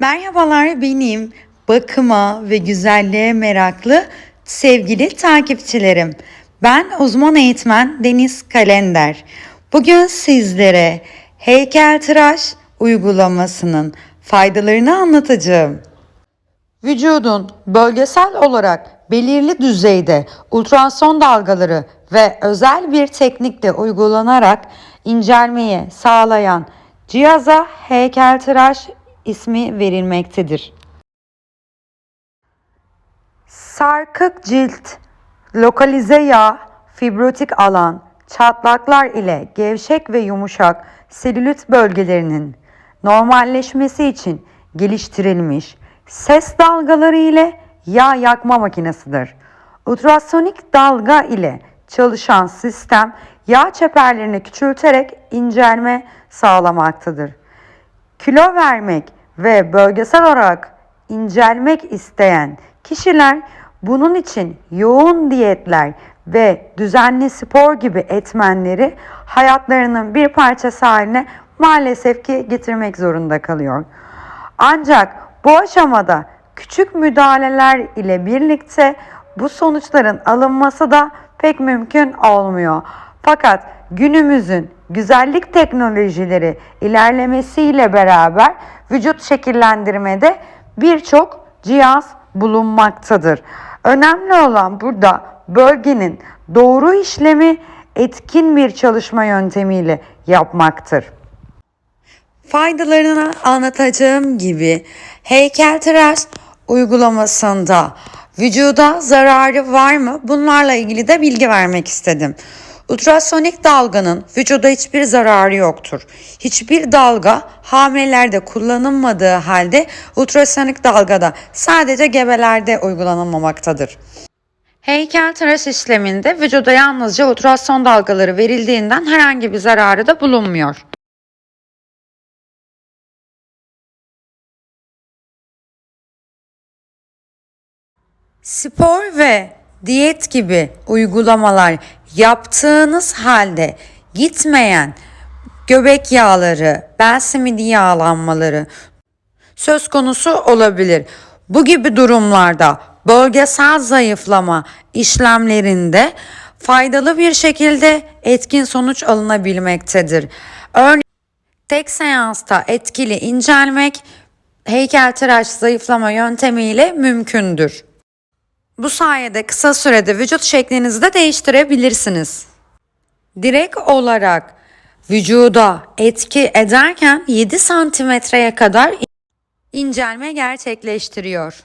Merhabalar benim bakıma ve güzelliğe meraklı sevgili takipçilerim. Ben uzman eğitmen Deniz Kalender. Bugün sizlere heykeltıraş uygulamasının faydalarını anlatacağım. Vücudun bölgesel olarak belirli düzeyde ultrason dalgaları ve özel bir teknikle uygulanarak incelmeyi sağlayan cihaza heykeltıraş ismi verilmektedir. Sarkık cilt, lokalize yağ, fibrotik alan, çatlaklar ile gevşek ve yumuşak selülit bölgelerinin normalleşmesi için geliştirilmiş ses dalgaları ile yağ yakma makinesidir. Ultrasonik dalga ile çalışan sistem yağ çeperlerini küçülterek incelme sağlamaktadır. Kilo vermek ve bölgesel olarak incelmek isteyen kişiler bunun için yoğun diyetler ve düzenli spor gibi etmenleri hayatlarının bir parçası haline maalesef ki getirmek zorunda kalıyor. Ancak bu aşamada küçük müdahaleler ile birlikte bu sonuçların alınması da pek mümkün olmuyor. Fakat günümüzün güzellik teknolojileri ilerlemesiyle beraber vücut şekillendirmede birçok cihaz bulunmaktadır. Önemli olan burada bölgenin doğru işlemi etkin bir çalışma yöntemiyle yapmaktır. Faydalarını anlatacağım gibi heykeltıraş uygulamasında vücuda zararı var mı? Bunlarla ilgili de bilgi vermek istedim. Ultrasonik dalganın vücuda hiçbir zararı yoktur. Hiçbir dalga hamilelerde kullanılmadığı halde ultrasonik dalgada sadece gebelerde uygulanılmamaktadır. Heykeltıraş işleminde vücuda yalnızca ultrason dalgaları verildiğinden herhangi bir zararı da bulunmuyor. Spor ve diyet gibi uygulamalar yaptığınız halde gitmeyen göbek yağları, bel simidi yağlanmaları söz konusu olabilir. Bu gibi durumlarda bölgesel zayıflama işlemlerinde faydalı bir şekilde etkin sonuç alınabilmektedir. Örneğin tek seansta etkili incelmek heykeltıraş zayıflama yöntemiyle mümkündür. Bu sayede kısa sürede vücut şeklinizi de değiştirebilirsiniz. Direkt olarak vücuda etki ederken 7 santimetreye kadar incelme gerçekleştiriyor.